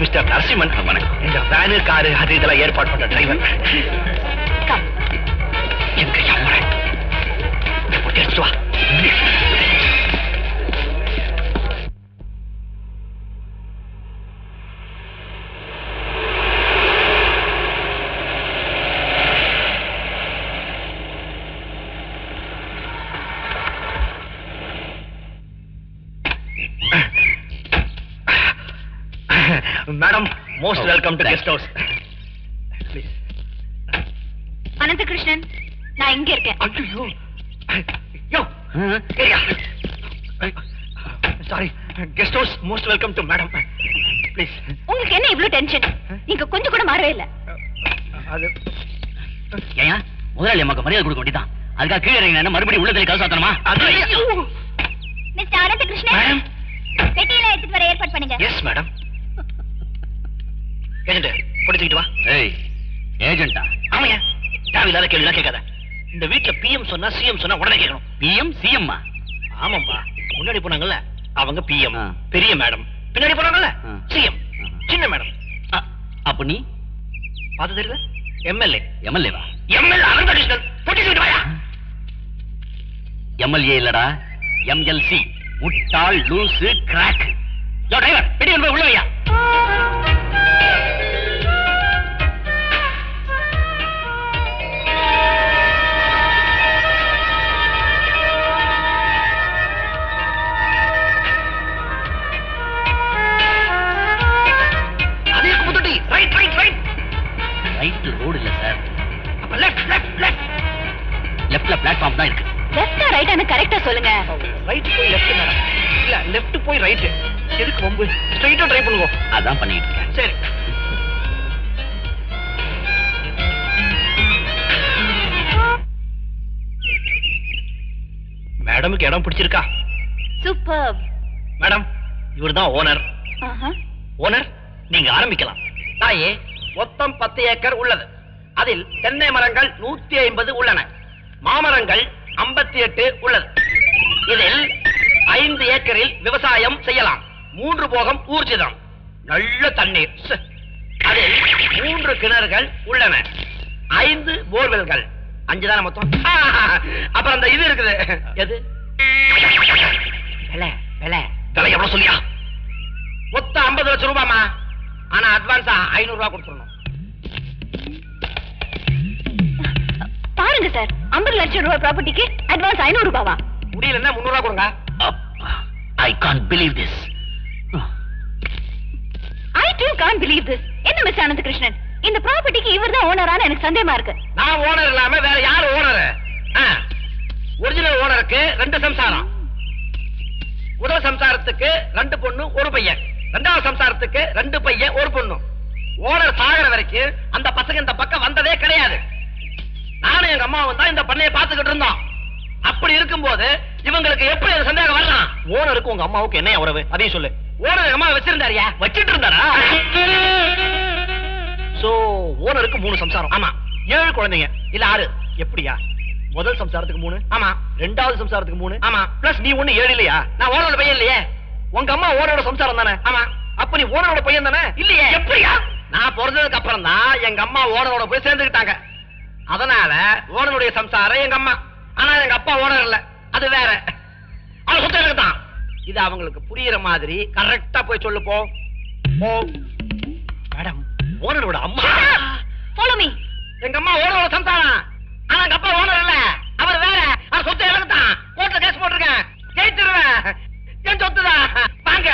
Mister Narasimhan வணக்கம் இந்த van car அது இதெல்லாம் ஏற்பாடு பண்ற driver madam most welcome to guest house please Ananthakrishnan நான் இங்க இருக்கேன். ஐயோ யோ. Area. Sorry guest house most welcome to madam please உங்களுக்கு என்ன இவ்ளோ டென்ஷன் நீங்க கொஞ்சம் கூட மாறவே இல்ல. அது. ஏயா முதலாளி அம்மாக்கு மரியாதை கொடுக்க வேண்டியதான் அதுக்காக கீழே இறங்கினா என்ன மறுபடியும் உள்ளத்துல கதை சாத்தணுமா? அது மிஸ்டர் அனந்தகிருஷ்ணன் மேடம் பெட்டியில எடுத்துட்டு வர ஏற்பாடு பண்ணுங்க. எஸ் மேடம் ஏஜென்ட் பிடிச்சிக்கிட்டு வா. ஏய் ஏஜென்ட்டா ஆமாங்க தேவையில்லாத கேள்விலாம் கேட்காத. இந்த வீட்ல பிஎம் சொன்னா சிஎம் சொன்னா உடனே கேட்கணும். பிஎம் சிஎம்மா ஆமாம்பா. முன்னாடி போனாங்கல்ல அவங்க பிஎம். பெரிய மேடம். பின்னாடி போனாங்கல்ல. சிஎம். சின்ன மேடம். அப்ப நீ? பார்த்து தெரியுது? எம்எல்ஏ எம்எல்ஏவா எம்எல்ஏ அனந்தகிருஷ்ணன் பிடிச்சிக்கிட்டு வாயா. எம்எல்ஏ இல்லடா. எம்எல்சி முட்டாள் லூசு கிராக் யோ டிரைவர் போய் உள்ள வையா. லெஃப்ட்ல பிளாட்ஃபார்ம் தான் இருக்கு. லெஃப்டா ரைட்டானு கரெக்டா சொல்லுங்க. ரைட் போய் லெஃப்ட் மேடம். இல்ல லெஃப்ட் போய் ரைட் எதுக்கு வம்பு? ஸ்ட்ரைட்டா ட்ரை பண்ணுங்க. அதான் பண்ணிட்டு இருக்கேன். சரி. மேடமுக்கு இடம் பிடிச்சிருக்கா? சூப்பர் மேடம் இவர்தான் ஓனர் ஆஹா. ஓனர் நீங்க ஆரம்பிக்கலாம். தாயே மொத்தம் பத்து ஏக்கர் உள்ளது. அதில் தென்னை மரங்கள் நூத்தி ஐம்பது உள்ளன. மாமரங்கள் ஐம்பத்தி எட்டு உள்ளது. இதில் ஐந்து ஏக்கரில் விவசாயம் செய்யலாம். மூன்று போகம் ஊர்ஜிதம். நல்ல தண்ணீர். அதில் மூன்று கிணறுகள் உள்ளன. ஐந்து போர்வெல்கள். அஞ்சு தானே மொத்தம்? அப்புறம் அந்த இது இருக்குது. எது? விலை விலை. விலை எவ்வளவு சொல்லியா? மொத்தம் ஐம்பது லட்சம் ரூபாமா ஆனா அட்வான்ஸா ஐநூறு ரூபா கொடுத்துடணும். பாருங்க சார். 50 லட்சம் ரூபாய் ப்ராப்பர்ட்டிக்கு அட்வான்ஸ் ஐநூறு ரூபாவா முடியலன்னா முன்னூறு ரூபாய் கொடுங்க. I can't believe this I too can't believe this என்ன மிஸ் அனந்தகிருஷ்ணன்? இந்த ப்ராப்பர்ட்டிக்கு இவர் தான் ஓனரான எனக்கு சந்தேகமா இருக்கு. நான் ஓனர் இல்லாம வேற யாரு ஓனர் ஒரிஜினல் ஓனருக்கு ரெண்டு சம்சாரம். முதல் சம்சாரத்துக்கு ரெண்டு பொண்ணு ஒரு பையன். ரெண்டாவது சம்சாரத்துக்கு ரெண்டு பையன் ஒரு பொண்ணு. ஓனர் சாகுற வரைக்கும் அந்த பசங்க இந்த பக்கம் வந்ததே கிடையாது. நானும் எங்க அம்மாவும் தான் இந்த பண்ணையை பார்த்துக்கிட்டு இருந்தோம். அப்படி இருக்கும்போது இவங்களுக்கு எப்படி அது சந்தேகம் வரலாம்? ஓனருக்கு உங்க அம்மாவுக்கு என்ன உறவு? அதையும் சொல்லு. ஓனர் அம்மா வச்சிருந்தாரியா? வச்சிட்டு இருந்தாரா? சோ ஓனருக்கு மூணு சம்சாரம். ஆமா. ஏழு குழந்தைங்க. இல்ல ஆறு. எப்படியா? முதல் சம்சாரத்துக்கு மூணு. ஆமா. ரெண்டாவது சம்சாரத்துக்கு மூணு. ஆமா. பிளஸ் நீ ஒண்ணு ஏழு இல்லையா? நான் ஓனரோட பையன் இல்லையே. உங்க அம்மா ஓனரோட சம்சாரம் தானே? ஆமா. அப்ப நீ ஓனரோட பையன் தானே? இல்லையே. எப்படியா? நான் பிறந்ததுக்கு அப்புறம் தான் எங்க அம்மா ஓனரோட போய் சேர்ந்துக்கிட்டாங்க. அதனால ஓனருடைய சம்சாரம் எங்க அம்மா. ஆனா எங்க அப்பா ஓனர் இல்ல அது வேற. அவன் சுத்தம் எனக்கு தான் இது அவங்களுக்கு புரியுற மாதிரி கரெக்டா போய் சொல்லு போ. மேடம் ஓனரோட அம்மா. ஃபாலோ மீ எங்க அம்மா ஓனரோட சம்சாரம். ஆனா எங்க அப்பா ஓனர் இல்ல அவர் வேற. அவர் சொத்து எனக்கு தான் கோர்ட்ல கேஸ் போட்டிருக்கேன். ஜெயிச்சிருவேன். என் சொத்து தான் வாங்க.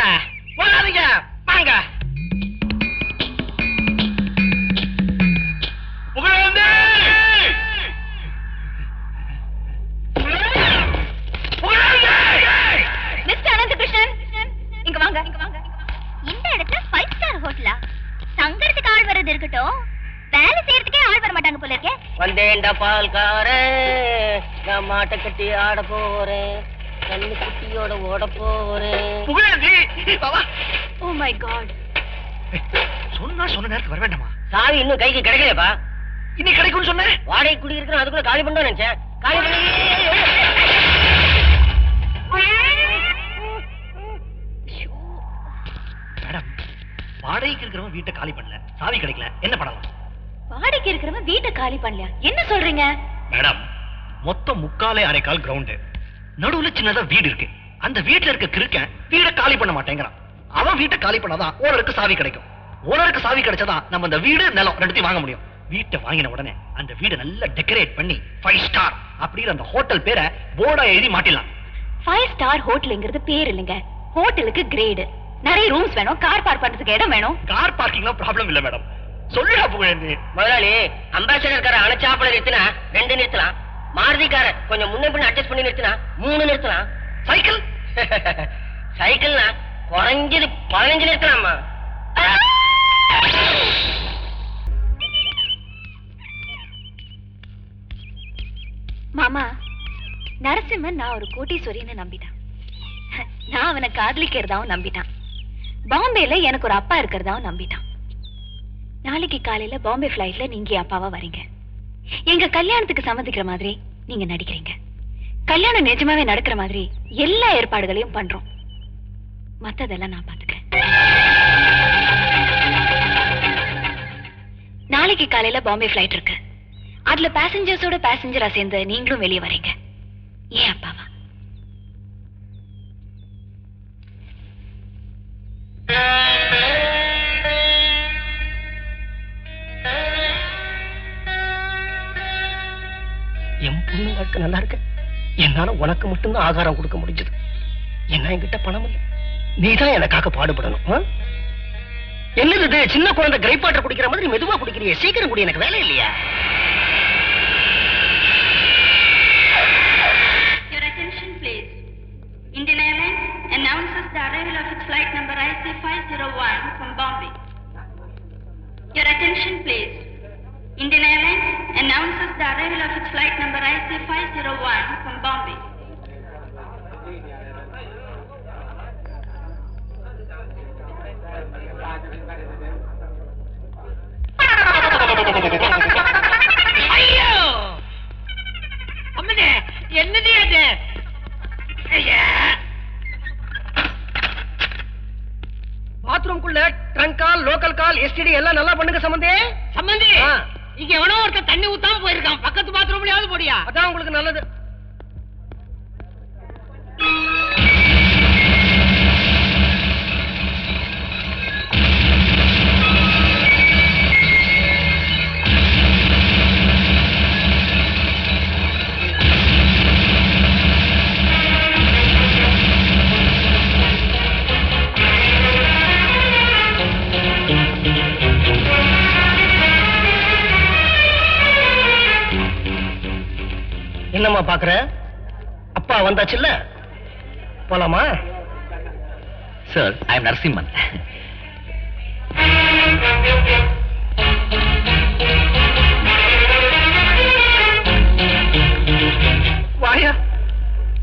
போகாதீங்க வாங்க. வந்தேன்டா பால்கார நான் மாட்டை கட்டி ஆட போறேன் கண்ணு குட்டியோட ஓட போறேன். ஓ மை காட் சொன்னா சொன்ன நேரத்துக்கு வர வேண்டாமா? சாவி இன்னும் கைக்கு கிடைக்கலையப்பா. இன்னைக்கு கிடைக்கும்னு சொன்னேன் வாடகை குடி இருக்கிறோம் அதுக்குள்ள காலி பண்ண நினைச்சேன். காலி பண்ணி மேடம் வாடகை வாடகைக்கு இருக்கிறவன் வீட்டை காலி பண்ணல. சாவி கிடைக்கல. என்ன பண்ணலாம்? வாடகைக்கு இருக்கிறவன் வீட்டை காலி பண்ணலையா? என்ன சொல்றீங்க? மேடம் மொத்தம் முக்காலே அரைக்கால் கிரவுண்டு நடுவுல சின்னதா வீடு இருக்கு. அந்த வீட்டுல இருக்க கிறுக்கன் வீட காலி பண்ண மாட்டேங்கிறான். அவன் வீட்டை காலி பண்ணாதான் ஓனருக்கு சாவி கிடைக்கும். ஓனருக்கு சாவி கிடைச்சதான் நம்ம அந்த வீடு நிலம் ரெண்டுத்தையும் வாங்க முடியும். வீட்டை வாங்கின உடனே அந்த வீடை நல்லா டெக்கரேட் பண்ணி ஃபைவ் ஸ்டார் அப்படிங்கிற அந்த ஹோட்டல் பேரை போர்டா எழுதி மாட்டிடலாம். ஃபைவ் ஸ்டார் ஹோட்டலுங்கிறது பேர் இல்லைங்க. ஹோட்டலுக்கு கிரேடு நிறைய ரூம்ஸ் வேணும் கார் பார்க் பண்றதுக்கு இடம் வேணும். கார் பார்க்கிங்லாம் ப்ராப்ளம் இல்ல மேடம். சொல்லுடா புகழேந்தி. முதலாளி அம்பாசடர் கார அணைச்சாப்புல நிறுத்தினா ரெண்டு நிறுத்தலாம். மாருதி கார கொஞ்சம் முன்ன பின்ன அட்ஜஸ்ட் பண்ணி நிறுத்தினா மூணு நிறுத்தலாம். சைக்கிள்? சைக்கிள்னா குறைஞ்சது பதினஞ்சு நிறுத்தலாமா? மாமா நரசிம்மன் நான் ஒரு கோட்டீஸ்வரின்னு நம்பிட்டான். நான் அவனை காதலிக்கிறதாவும் நம்பிட்டான். பாம்பேல எனக்கு ஒரு அப்பா இருக்கிறதாவும் நம்பிட்டான். நாளைக்கு காலையில பாம்பே பிளைட்ல நீங்க அப்பாவா வரீங்க. எங்க கல்யாணத்துக்கு சம்மதிக்கிற மாதிரி நீங்க நடிக்கிறீங்க. கல்யாணம் நிஜமாவே நடக்கிற மாதிரி எல்லா ஏற்பாடுகளையும் பண்றோம். மத்ததெல்லாம் நான் பாத்துக்கிறேன். நாளைக்கு காலையில பாம்பே பிளைட் இருக்கு. அதுல பேசஞ்சர்ஸோட பேசஞ்சரா சேர்ந்து நீங்களும் வெளியே வரீங்க. ஏன் அப்பாவா? பொண்ணு வாழ்க்கை நல்லா இருக்க. என்னால உனக்கு மட்டும்தான் ஆகாரம் கொடுக்க முடிஞ்சது. என்ன என்கிட்ட பணம் இல்லை. நீதான் எனக்காக பாடுபடணும் என்னது இது? சின்ன குழந்தை கிரைப் வாட்டர் குடிக்கிற மாதிரி மெதுவா குடிக்கிறியே. சீக்கிரம் குடி எனக்கு வேலை இல்லையா? Your attention please. Indian Airlines announces the arrival of its flight number IC501 from Bombay. Your attention please. Indian Airlines announces the arrival of its flight number IC501 from Bombay. ஐயோ! அம்மனே என்னடி அது? பாத்ரூம்குள்ள trunk call local call STD எல்லாம் நல்லா பண்ணுங்க. அதான் உங்களுக்கு நல்லது. பாக்குற அப்பா வந்தாச்சுல்ல? போலாமா? சார் ஐ எம் நரசிம்மன் வாயா.